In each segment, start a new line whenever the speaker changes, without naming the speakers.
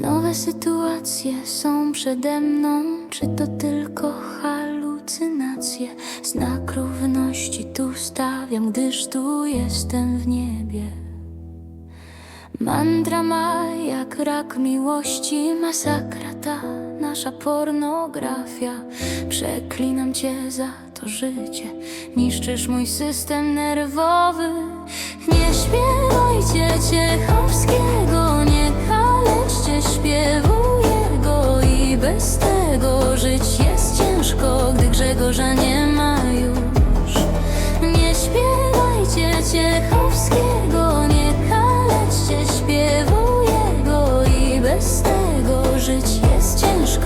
Nowe sytuacje są przede mną, czy to tylko halucynacje? Znak równości tu stawiam, gdyż tu jestem w niebie. Mantra ma jak rak miłości, masakra ta nasza pornografia. Przeklinam cię za to życie, niszczysz mój system nerwowy. Nie śpiewajcie Ciechowskiego,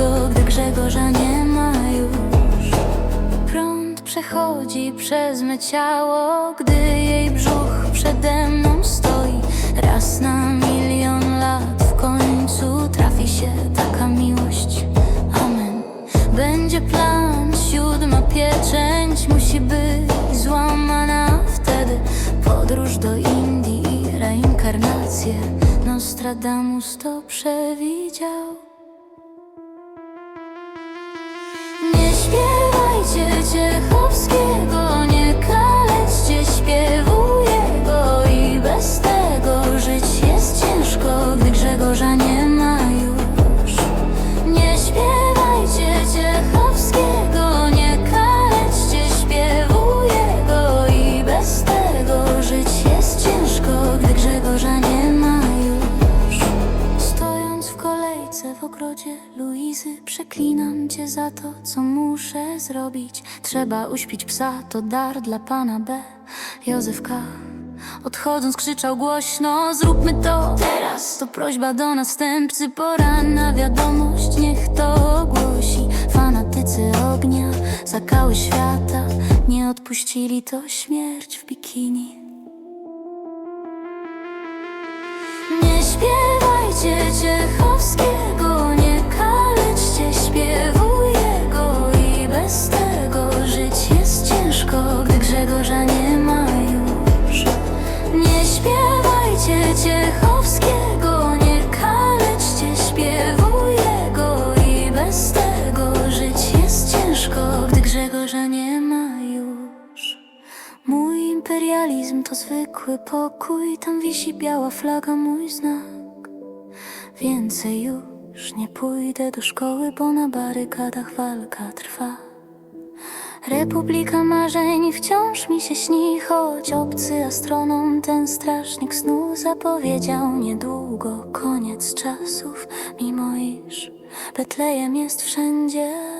ciężko, gdy Grzegorza nie ma już. Prąd przechodzi przez me ciało, gdy jej brzuch przede mną stoi. Raz na milion lat w końcu trafi się taka miłość. Amen. Będzie plan, siódma pieczęć musi być złamana wtedy. Podróż do Indii i reinkarnację. Nostradamus to przewidział. Luizy, przeklinam cię za to, co muszę zrobić. Trzeba uśpić psa, to dar dla pana B. Józef K. Odchodząc krzyczał głośno, zróbmy to teraz. To prośba do następcy, pora na wiadomość, niech to ogłosi. Fanatycy ognia, zakały świata, nie odpuścili to śmierć w bikini. Nie śpiewajcie Ciechowskiego, ma już. Mój imperializm to zwykły pokój, tam wisi biała flaga, mój znak. Więcej już nie pójdę do szkoły, bo na barykadach walka trwa. Republika marzeń wciąż mi się śni, choć obcy astronom ten strażnik snu zapowiedział niedługo koniec czasów, mimo iż Betlejem jest wszędzie.